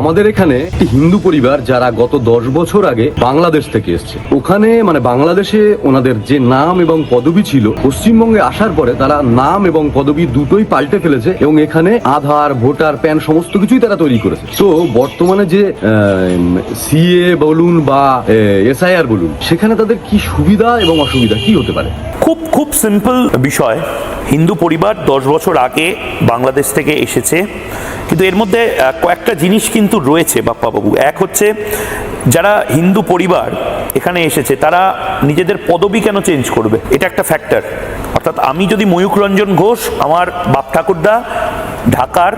আমাদের এখানে একটি হিন্দু পরিবার যারা গত দশ বছর আগে বাংলাদেশ থেকে এসছে। ওখানে মানে বাংলাদেশে ওনাদের যে নাম এবং পদবি ছিল, পশ্চিমবঙ্গে আসার পরে তারা নাম এবং পদবি দুটোই পাল্টে ফেলেছে এবং এখানে আধার, ভোটার, প্যান সমস্ত কিছুই তারা তৈরি করেছে। তো বর্তমানে যে সিএ বলুন বা এসআইআর বলুন, সেখানে তাদের কি সুবিধা এবং অসুবিধা? কি হতে পারে? খুব খুব সিম্পল বিষয়। হিন্দু পরিবার দশ বছর আগে বাংলাদেশ থেকে এসেছে। কিন্তু এর মধ্যে কয়েকটা জিনিস কিন্তু রয়েছে, বাপ্পাবাবু। এক হচ্ছে, যারা হিন্দু পরিবার এখানে এসেছে, তারা নিজেদের পদবি কেন চেঞ্জ করবে? এটা একটা ফ্যাক্টর অর্থাৎ আমি যদি ময়ূখ রঞ্জন ঘোষ, আমার বাপ ঠাকুরদা ঢাকার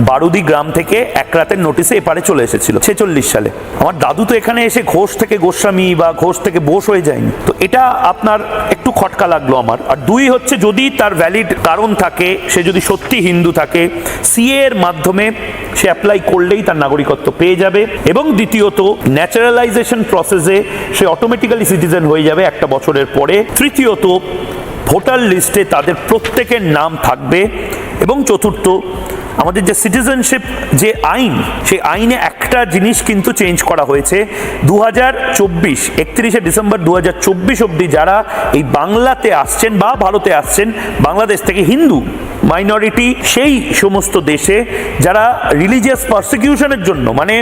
বারুদি গ্রাম থেকে এক রাতের নোটিসে এপারে চলে এসেছিল, ছেচল্লিশ সালে। আমার দাদু তো এখানে এসে ঘোষ থেকে গোস্বামী বা ঘোষ থেকে বোস হয়ে যায়নি। তো এটা আপনার একটু খটকা লাগল আমার। আর দুই হচ্ছে যদি তার ভ্যালিড কারণ থাকে, সে যদি সত্যি হিন্দু থাকে সিএ এর মাধ্যমে সে অ্যাপ্লাই করলেই তার নাগরিকত্ব পেয়ে যাবে এবং দ্বিতীয়ত ন্যাচারালাইজেশন প্রসেসে সে অটোমেটিক্যালি সিটিজেন হয়ে যাবে একটা বছরের পরে। তৃতীয়ত, ভোটার লিস্টে তাদের প্রত্যেকের নাম থাকবে। এবং চতুর্থ, আমাদের যে সিটিজেনশিপ যে আইন, সেই আইনে একটা জিনিস কিন্তু চেঞ্জ করা হয়েছে। দু হাজার চব্বিশ, একত্রিশে ডিসেম্বর দু হাজার চব্বিশ অব্দি যারা এই বাংলাতে আসছেন বা ভারতে আসছেন, বাংলাদেশ থেকে হিন্দু মাইনরিটি সেই সমস্ত দেশে যারা রিলিজিয়াস পারসিকিউশনের জন্য মানে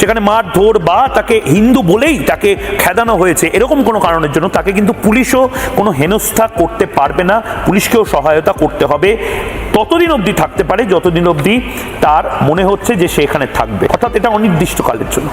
সেখানে মারধর বা তাকে হিন্দু বলেই তাকে খেদানো হয়েছে, এরকম কোনো কারণের জন্য তাকে কিন্তু পুলিশও কোনো হেনস্থা করতে পারবে না, পুলিশকেও সহায়তা করতে হবে। ততদিন অবধি থাকতে পারে, যতদিন অবধি তার মনে হচ্ছে যে সে এখানে থাকবে। অর্থাৎ এটা অনির্দিষ্টকালের জন্য।